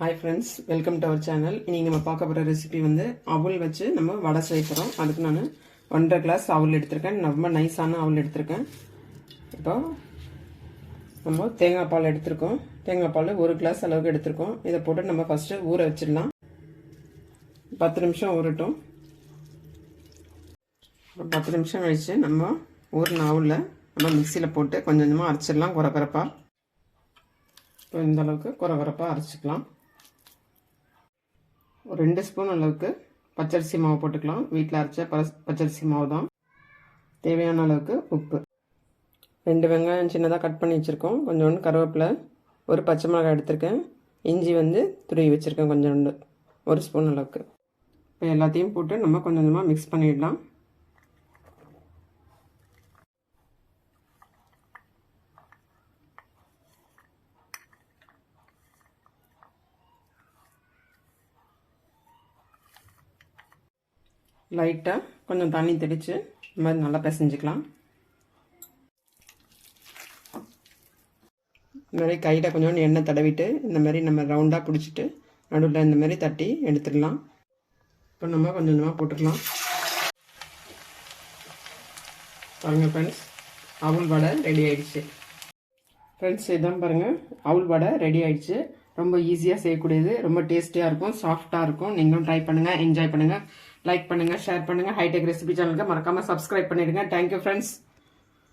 Hi friends welcome to our channel இன்றைக்கி நம்ம பார்க்க போகிற ரெசிபி வந்து அவல் வச்சு நம்ம வடை செய்ய போகிறோம் அதுக்கு நான் ஒன்றரை கிளாஸ் அவல் எடுத்திருக்கேன். ரொம்ப நைஸான அவல் எடுத்திருக்கேன். இப்போ நம்ம தேங்காய் பால் எடுத்திருக்கோம். தேங்காய் பால் ஒரு கிளாஸ் அளவுக்கு எடுத்திருக்கோம். இதை போட்டு நம்ம ஃபஸ்ட்டு ஊற வச்சிடலாம். பத்து நிமிஷம் ஊறட்டும். ஒரு பத்து நிமிஷம் கழித்து நம்ம ஊறின அவலில் நம்ம மிக்சியில் போட்டு கொஞ்சம் கொஞ்சமாக அரைச்சிடலாம். குறக்குறப்பா இப்போ இந்த அளவுக்கு குறக்குறப்பாக அரைச்சிக்கலாம். ஒரு ரெண்டு ஸ்பூன் அளவுக்கு பச்சரிசி மாவு போட்டுக்கலாம். வீட்டில் அரைச்ச பச்சரிசி மாவு தான் தேவையான அளவுக்கு உப்பு. ரெண்டு வெங்காயம் சின்னதாக கட் பண்ணி வச்சுருக்கோம். கொஞ்சோண்டு கருவேப்பிலை ஒரு பச்சை மிளகாய் எடுத்திருக்கேன். இஞ்சி வந்து துருவி வச்சுருக்கேன் கொஞ்சோண்டு. ஒரு ஸ்பூன் அளவுக்கு. இப்போ எல்லாத்தையும் போட்டு நம்ம கொஞ்சம் கொஞ்சமாக மிக்ஸ் பண்ணிடலாம். லைட்டாக கொஞ்சம் தண்ணி தெளித்து இந்த மாதிரி நல்லா பிசைஞ்சிக்கலாம். இந்த மாதிரி கையில் கொஞ்சோண்டு எண்ணெய் தடவிட்டு இந்த மாதிரி நம்ம ரவுண்டாக பிடிச்சிட்டு நடுவில் இந்த மாதிரி தட்டி எடுத்துடலாம். இப்போ நம்ம கொஞ்சம் கொஞ்சமாக போட்டுக்கலாம் பாருங்கள் ஃப்ரெண்ட்ஸ் அவுள் வடை ரெடி ஆயிடுச்சு. ஃப்ரெண்ட்ஸ் இதான் பாருங்கள் அவுள் வடை ரெடி ஆயிடுச்சு. ரொம்ப ஈஸியாக செய்யக்கூடியது ரொம்ப டேஸ்டியாக இருக்கும் சாஃப்டாக இருக்கும். நீங்களும் ட்ரை பண்ணுங்கள் என்ஜாய் பண்ணுங்கள் லைக் பண்ணுங்கள் ஷேர் பண்ணுங்கள் ஹைடெக் ரெசிபி சேனலுக்கு மறக்காமல் சப்ஸ்கிரைப் பண்ணிடுங்க. Thank you friends